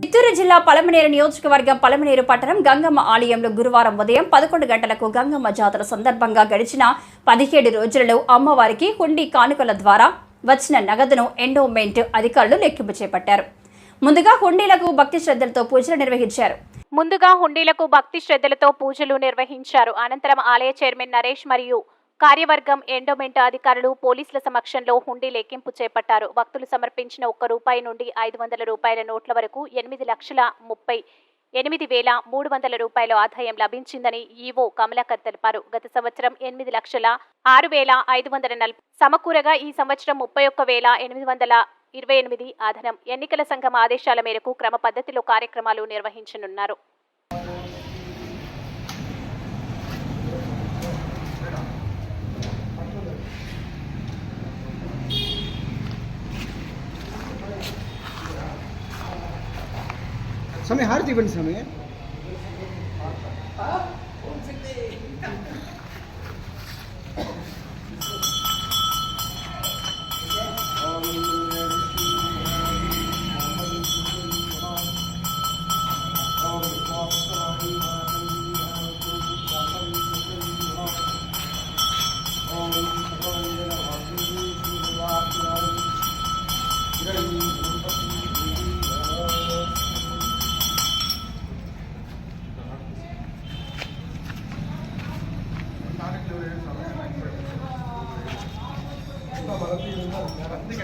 చిత్తూరు జిల్లా పలమనేరు నియోజకవర్గం పలమనేరు పట్టణం గంగమ్మ ఆలయంలో గురువారం ఉదయం పదకొండు గంటలకు గంగమ్మ జాతర సందర్భంగా గడిచిన పదిహేడు రోజులలో అమ్మవారికి హుండీ కానుకల ద్వారా వచ్చిన నగదును ఎండోమెంట్ అధికారులు లెక్కింపు చేపట్టారు. ముందుగా హుండీలకు భక్తి శ్రద్ధలతో పూజలు నిర్వహించారు. ముందుగా హుండీలకు భక్తి శ్రద్ధలతో పూజలు నిర్వహించారు. అనంతరం ఆలయ చైర్మన్ నరేష్ మరియు కార్యవర్గం ఎండోమెంట్ అధికారులు పోలీసుల సమక్షంలో హుండీ లెక్కింపు చేపట్టారు. భక్తులు సమర్పించిన ఒక్క రూపాయి నుండి ఐదు వందల రూపాయల నోట్ల వరకు ఎనిమిది లక్షల ముప్పై ఎనిమిది వేల మూడు వందల రూపాయల ఆదాయం లభించిందని ఈవో కమలాకర్ తెలిపారు. గత సంవత్సరం ఎనిమిది లక్షల ఆరు వేల ఐదు వందల నలభై సమకూరగా ఈ సంవత్సరం ముప్పై ఒక్క వేల ఎనిమిది వందల ఇరవై ఎనిమిది ఆధనం ఎన్నికల సంఘం ఆదేశాల మేరకు క్రమ పద్ధతిలో కార్యక్రమాలు నిర్వహించనున్నారు. समय हर जीवन समय மறந்து